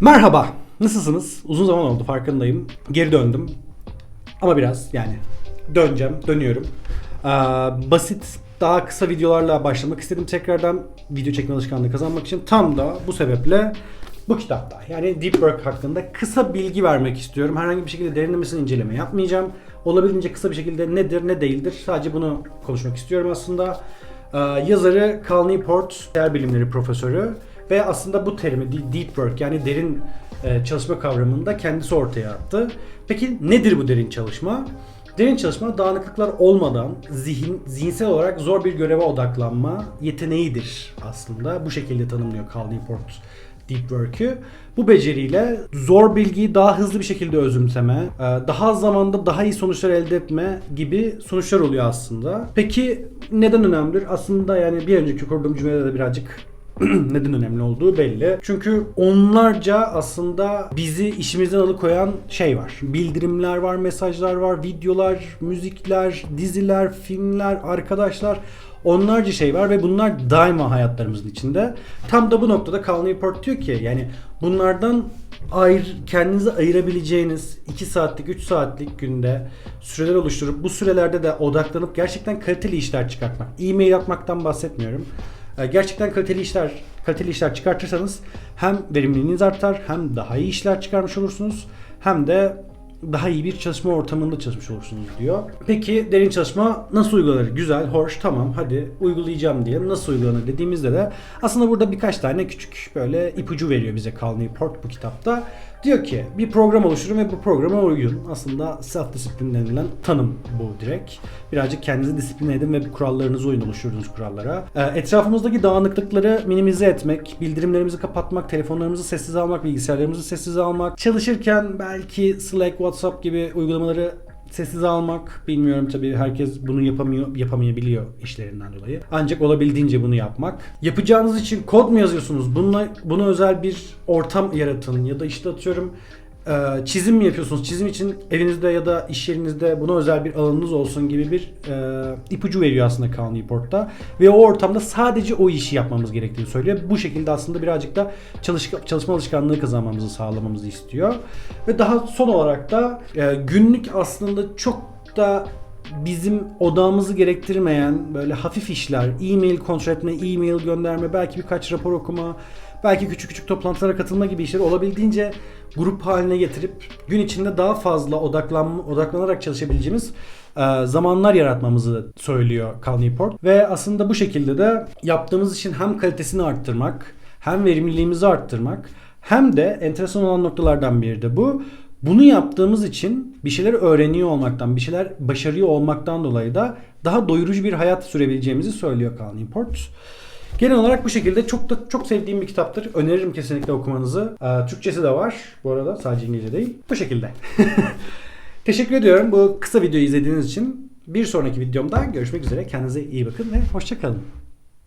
Merhaba, nasılsınız? Uzun zaman oldu farkındayım. Geri döndüm. Ama biraz yani döneceğim, dönüyorum. Ee, basit, daha kısa videolarla başlamak istedim tekrardan video çekme alışkanlığı kazanmak için. Tam da bu sebeple bu kitapta yani Deep Work hakkında kısa bilgi vermek istiyorum. Herhangi bir şekilde derinlemesine inceleme yapmayacağım. Olabildiğince kısa bir şekilde nedir ne değildir sadece bunu konuşmak istiyorum aslında. Ee, yazarı Cal Newport, değer bilimleri profesörü ve aslında bu terimi de- deep work yani derin e, çalışma kavramını da kendisi ortaya attı. Peki nedir bu derin çalışma? Derin çalışma dağınıklıklar olmadan zihin, zihinsel olarak zor bir göreve odaklanma yeteneğidir aslında. Bu şekilde tanımlıyor Cal Newport Deep Work'ü. Bu beceriyle zor bilgiyi daha hızlı bir şekilde özümseme, e, daha az zamanda daha iyi sonuçlar elde etme gibi sonuçlar oluyor aslında. Peki neden önemlidir? Aslında yani bir önceki kurduğum cümlede de birazcık neden önemli olduğu belli. Çünkü onlarca aslında bizi işimizden alıkoyan şey var. Bildirimler var, mesajlar var, videolar, müzikler, diziler, filmler, arkadaşlar onlarca şey var ve bunlar daima hayatlarımızın içinde. Tam da bu noktada Cal Newport diyor ki yani bunlardan ayır, kendinize ayırabileceğiniz 2 saatlik 3 saatlik günde süreler oluşturup bu sürelerde de odaklanıp gerçekten kaliteli işler çıkartmak. E-mail atmaktan bahsetmiyorum. Ee, Gerçekten kaliteli işler kaliteli işler çıkartırsanız hem verimliliğiniz artar hem daha iyi işler çıkarmış olursunuz hem de daha iyi bir çalışma ortamında çalışmış olursunuz diyor. Peki derin çalışma nasıl uygulanır? Güzel, hoş, tamam hadi uygulayacağım diyelim. Nasıl uygulanır dediğimizde de aslında burada birkaç tane küçük böyle ipucu veriyor bize Cal Newport bu kitapta. Diyor ki bir program oluşturun ve bu programa uyun. Aslında self disiplin denilen tanım bu direkt. Birazcık kendinizi disipline edin ve kurallarınızı uyun oluşturduğunuz kurallara. Ee, Etrafımızdaki dağınıklıkları minimize etmek, bildirimlerimizi kapatmak, telefonlarımızı sessize almak, bilgisayarlarımızı sessize almak, çalışırken belki Slack, WhatsApp gibi uygulamaları sessize almak. Bilmiyorum tabii herkes bunu yapamıyor, yapamayabiliyor işlerinden dolayı. Ancak olabildiğince bunu yapmak. Yapacağınız için kod mu yazıyorsunuz? Bununla, buna özel bir ortam yaratın ya da işte atıyorum e, çizim mi yapıyorsunuz? Çizim için evinizde ya da iş yerinizde buna özel bir alanınız olsun gibi bir e, ipucu veriyor aslında Cal Newport'ta. Ve o ortamda sadece o işi yapmamız gerektiğini söylüyor. Bu şekilde aslında birazcık da çalış, çalışma alışkanlığı kazanmamızı sağlamamızı istiyor. Ve daha son olarak da e, günlük aslında çok da bizim odağımızı gerektirmeyen böyle hafif işler, e-mail kontrol etme, e-mail gönderme, belki birkaç rapor okuma, belki küçük küçük toplantılara katılma gibi işleri olabildiğince grup haline getirip gün içinde daha fazla odaklanma, odaklanarak çalışabileceğimiz e, zamanlar yaratmamızı söylüyor Cal Newport. Ve aslında bu şekilde de yaptığımız işin hem kalitesini arttırmak, hem verimliliğimizi arttırmak, hem de enteresan olan noktalardan biri de bu. Bunu yaptığımız için bir şeyler öğreniyor olmaktan, bir şeyler başarıyor olmaktan dolayı da daha doyurucu bir hayat sürebileceğimizi söylüyor Cal Newport. Genel olarak bu şekilde çok da çok sevdiğim bir kitaptır. Öneririm kesinlikle okumanızı. Ee, Türkçesi de var bu arada sadece İngilizce değil. Bu şekilde. Teşekkür ediyorum bu kısa videoyu izlediğiniz için. Bir sonraki videomda görüşmek üzere. Kendinize iyi bakın ve hoşçakalın.